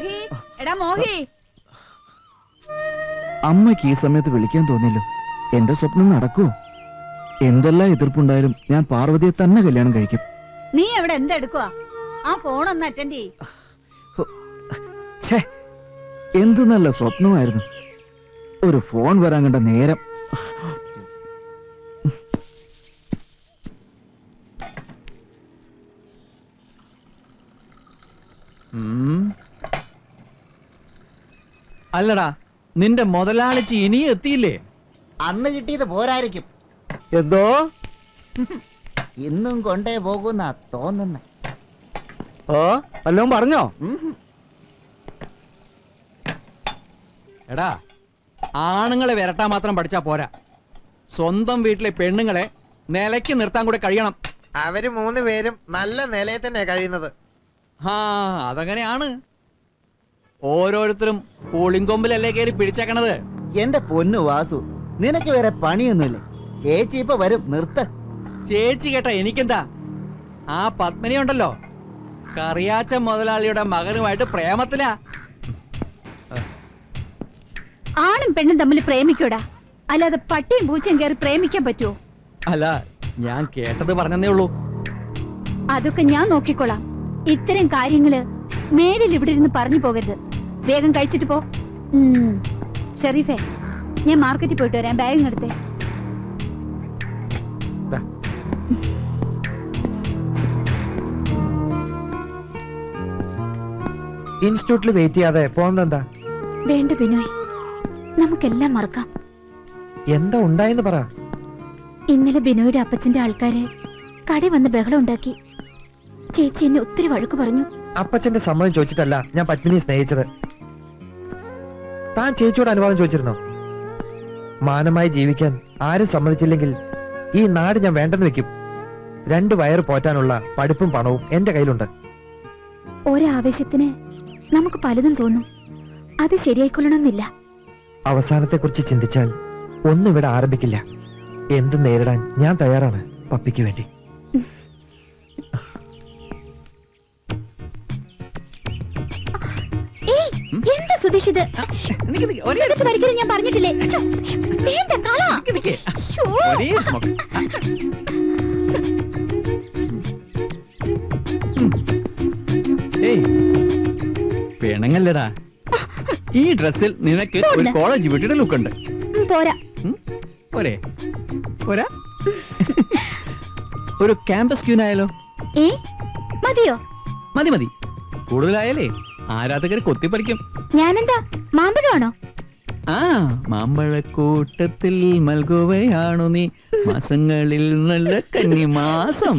മോഹി. എടാ മോഹി. അമ്മയ്ക്ക് ഈ സമയത്ത് വിളിക്കാൻ തോന്നിയല്ലോ. എന്റെ സ്വപ്നം നടക്കുവോ? എന്തെല്ലാം എതിർപ്പുണ്ടായാലും ഞാൻ പാർവതിയെ തന്നെ കല്യാണം കഴിക്കും. നീ എവിടെ എന്തെടുക്കുവാ ആ ഫോൺ ഒന്ന് അറ്റൻഡ് ചെയ് എന്ത് നല്ല സ്വപ്നമായിരുന്നു. ഒരു ഫോൺ വരാൻ കണ്ട നേരം അല്ലടാ നിന്റെ മുതലാളിച്ച് ഇനിയും എത്തിയില്ലേ? അന്ന് കിട്ടിയത് പോരായിരിക്കും. എന്തോ? ഇന്നും കൊണ്ടേ പോകുന്ന തോന്നുന്ന. ഓ വല്ലതും പറഞ്ഞോ? എടാ ആണുങ്ങളെ വരട്ടാൻ മാത്രം പഠിച്ചാ പോരാ. സ്വന്തം വീട്ടിലെ പെണ്ണുങ്ങളെ നിലയ്ക്ക് നിർത്താൻ കൂടെ കഴിയണം. അവർ മൂന്ന് പേരും നല്ല നിലയിൽ തന്നെ കഴിയുന്നത്. ആ അതങ്ങനെയാണ്. ഓരോരുത്തരും പൂളിങ്കൊമ്പിലല്ലേ കയറി പിടിച്ചേക്കണത്? എന്റെ പൊന്നു വാസു നിനക്ക് വേറെ പണിയൊന്നുമില്ലേ. ചേച്ചി ഇപ്പൊ വരും നിർത്ത. ചേച്ചി കേട്ട എനിക്കെന്താ? ആ പത്മിനി ഉണ്ടല്ലോ. കറിയാച്ച മുതലാളിയുടെ മകനുമായിട്ട് പ്രേമത്തിലാ. ആണും പെണ്ണും തമ്മിൽ പ്രേമിക്കൂടാ. അല്ലാതെ പട്ടിയും പൂച്ചയും കയറി പ്രേമിക്കാൻ പറ്റുമോ അല്ല ഞാൻ കേട്ടത് പറഞ്ഞതേ ഉള്ളൂ. അതൊക്കെ ഞാൻ നോക്കിക്കോളാം ഇത്തരം കാര്യങ്ങൾ മേലിൽ ഇവിടെ ഇരുന്ന് പറഞ്ഞു പോകരുത്. വേഗം കഴിച്ചിട്ട് പോ. ഷെറീഫേ ഞാൻ മാർക്കറ്റിൽ പോയിട്ട് വരാം. ബാഗും എടുത്തേ. ഇൻസ്റ്റിറ്റ്യൂട്ടിൽ വെയിറ്റ് ചെയ്യാതെ പോകുന്നെന്താ വേണ്ട ബിനോയ്. നമുക്കെല്ലാം മറക്കാം. എന്താ ഉണ്ടായെന്ന് പറ. ഇന്നലെ ബിനോയുടെ അപ്പച്ചന്റെ ആൾക്കാര് കട വന്ന് ബഹളം ഉണ്ടാക്കി. ചേച്ചി എന്നെ ഒത്തിരി വഴക്ക് പറഞ്ഞു. അപ്പച്ചന്റെ സമ്മതം ചോദിച്ചിട്ടല്ല ഞാൻ പത്മിനിയെ സ്നേഹിച്ചത്. താൻ ചേച്ചിയോട് അനുവാദം ചോദിച്ചിരുന്നോ? മാനമായി ജീവിക്കാൻ ആരും സമ്മതിച്ചില്ലെങ്കിൽ ഈ നാട് ഞാൻ വേണ്ടെന്ന് വെക്കും. രണ്ട് വയറ് പോറ്റാനുള്ള പഠിപ്പും പണവും എന്റെ കയ്യിലുണ്ട്. ഒരാവേശത്തിന് നമുക്ക് പലതും തോന്നും. അത് ശരിയായിക്കൊള്ളണമെന്നില്ല. അവസാനത്തെക്കുറിച്ച് ചിന്തിച്ചാൽ ഒന്നും ഇവിടെ ആരംഭിക്കില്ല. എന്ത് നേരിടാൻ ഞാൻ തയ്യാറാണ് പപ്പിക്ക് വേണ്ടി. എന്താ സുധീഷ് ഇത്? നിക്ക് നിക്ക്, ഒരേ സുധീഷ് വരയ്ക്കരുത് ഞാൻ പറഞ്ഞിട്ടില്ലേ? വേണ്ട കള. പിണങ്ങല്ലടാ ഈ ഡ്രസ്സിൽ നിനക്ക് ഒരു കോളേജ് വിട്ടിട്ട് ലുക്ക് ഉണ്ട്. പോരാ. പോരേ പോരെ. പോരാ. ഒരു ക്യാമ്പസ് ക്യൂനായാലോ ഏ? മതിയോ? മതി മതി. കൂടുതലായാലേ. ആരാധകർ കൊത്തിപ്പറിക്കും. ഞാനെന്താ മാമ്പഴമാണോ? ആ മാമ്പഴക്കൂട്ടത്തിൽ മൽകുകയാണു നീ. മാസങ്ങളിൽ നല്ല കന്നി മാസം